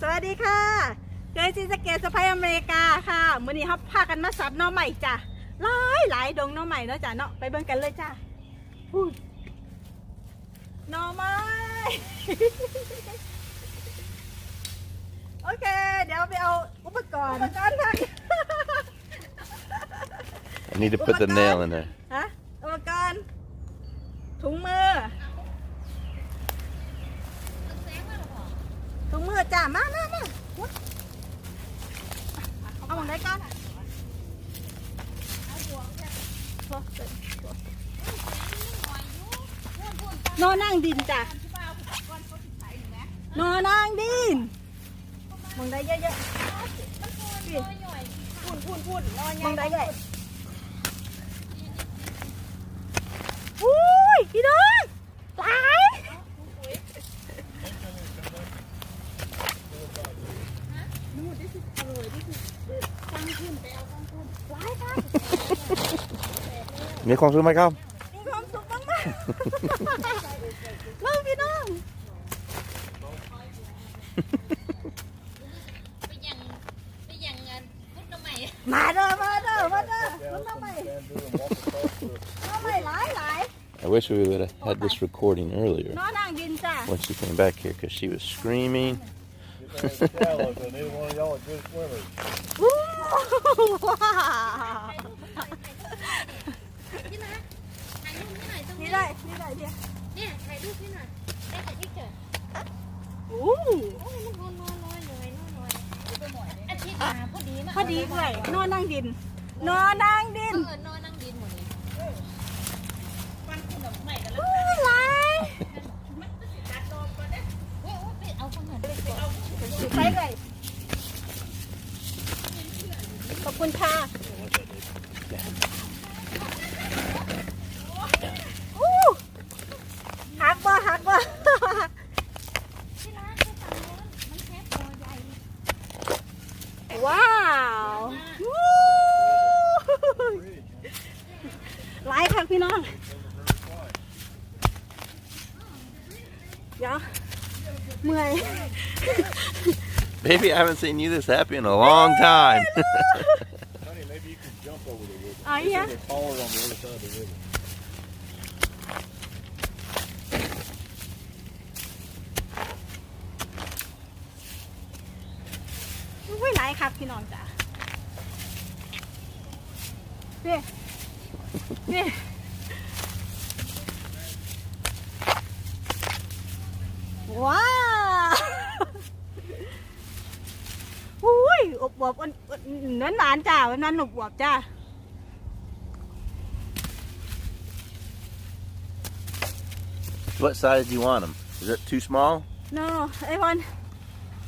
สวัสดีค่ะเกยซีสเกตสไปอเมริกาค่ะมื้อนี้ครับพากันมาสับน่อใหม่จ้ะหลายหลายดงน่อใหม่เนาะจ้ะเนาะไปเบิ่งกันเลยจ้ะอุ้ยหน่อไม้โอเค เดี๋ยวไปเอาอุปกรณ์อุปกรณ์ค่ะ I need to put the nail in there. ฮะอุปกรณ์ถุงมือถุงมือจ้ะมามามาเอาหมดเลยก่อน นอนนั่งดินจ้ะนอนนั่งดินมองได้เยอะๆพูนพูนพูนนอนมองได้ใหญ่อุ้ยพี่น้องหลายหลายครับมีความสุขไหมครับมีความสุขมาก มากๆเล่าพี่น้อง ไปยังไปยังเงินพุทธใหม่ มาเด้อมาเด้อมาเด้อมันมาใหม่มาใหม่หลายหลาย I wish we would have had this recording earlier นอนนั่งดินจ้ะ when she came back here because she was screaming. shallows, and neither one of y'all are good swimmers. อู้ว้าว ดีมาพอดีเลยนอนนั่งดิน นอนนั่งดินเออนอนนั่งดินหมดเลยมันคุณแบบใหม่กันแล้วอู้ายไปเอาคนหน่อยไปเลยขอบคุณค่ะหักบ่หักบ่ว้า หลายค่ะพี่น้องเดี๋ยวเมื่อย Baby, I haven't seen you this happy in a long time. Honey, maybe you could jump over the river. อ๋อเนี่ย They're taller on the other side of the river. อุ้ยหลา ยครับพี่น้องจ้ะนี่นี่ว้าวอุ้ยอบอวบๆอ่อนๆเนื้อหนานจ้าวันนั้นอบอวบๆจ้า what size do you want them? Is it too small? no I want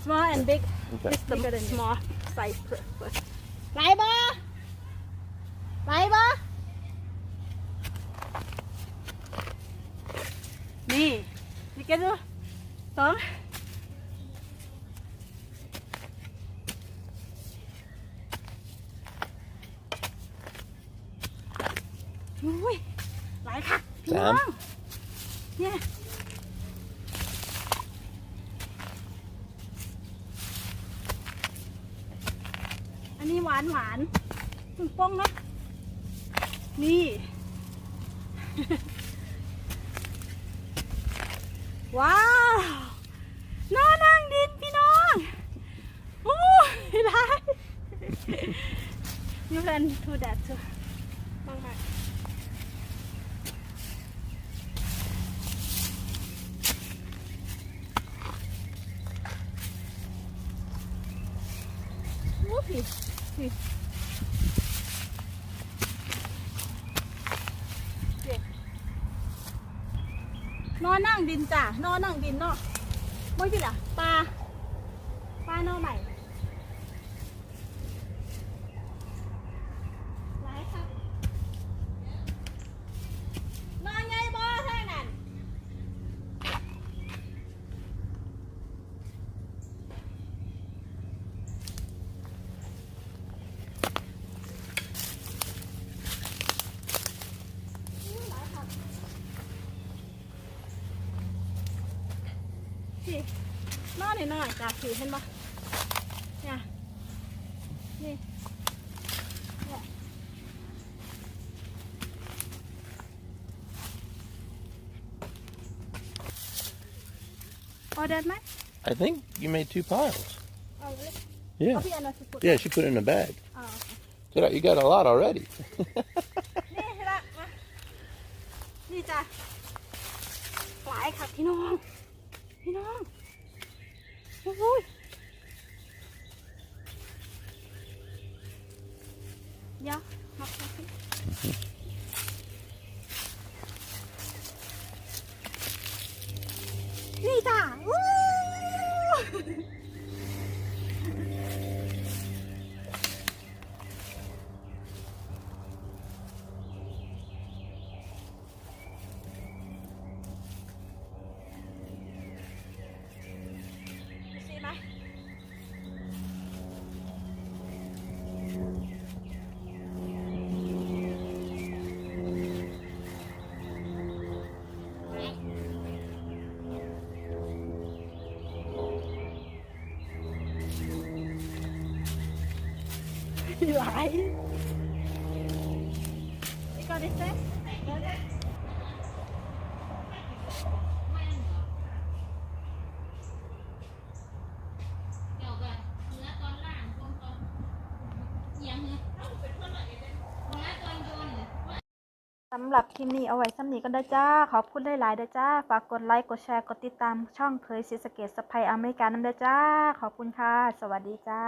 small and big Okay. This the small size first ไหลบ่ไห ง นี่แกดูสองอุ้ยหลายค่ะพี่น้องสามเนี่ยอันนี้หวานหวานปึ้งป้องนะนี่ ว้าว นอนนั่งดินพี่น้องโอ้ยร้าย you can do that too มากมากโอ้ผิดผิด นอนนั่งดินจ้ะนอนนั่งดินเนาะไม่ผิดอะปลาปลาเนอใหม่หลายครับนอนไงบ่เท่านั้น พี่นอนหน่อยๆจ้ะพี่เห็นปะนี่เนี่ยพอเดินไหม I think you made two piles. เอาเลย Yeah. เอาพี่อันนั้นสุด Yeah, she put it in a bag. อ่า Get out, you got a lot already. นี่ละมานี่จ้ะหลายค่ะพี่น้อง พี่น้องโอ้ยเดี๋ยวมาพักสินี่จ้ะวู้ดูสิไหม หลายนี่ก็ได้เซ็ต เดี๋ยวก่อนเนื้อตอนล่างตอนตอนเอียงเนื้อ เนื้อตอนโยสำหรับคลิปนี้เอาไว้สำนีกันได้จ้า ขอบคุณหลายๆเด้จ้า ฝากกดไลค์ กดแชร์ กดติดตามช่องเคยซีสเกตสไปอเมริกาน้ำเด้จ้า ขอบคุณค่ะ สวัสดีจ้า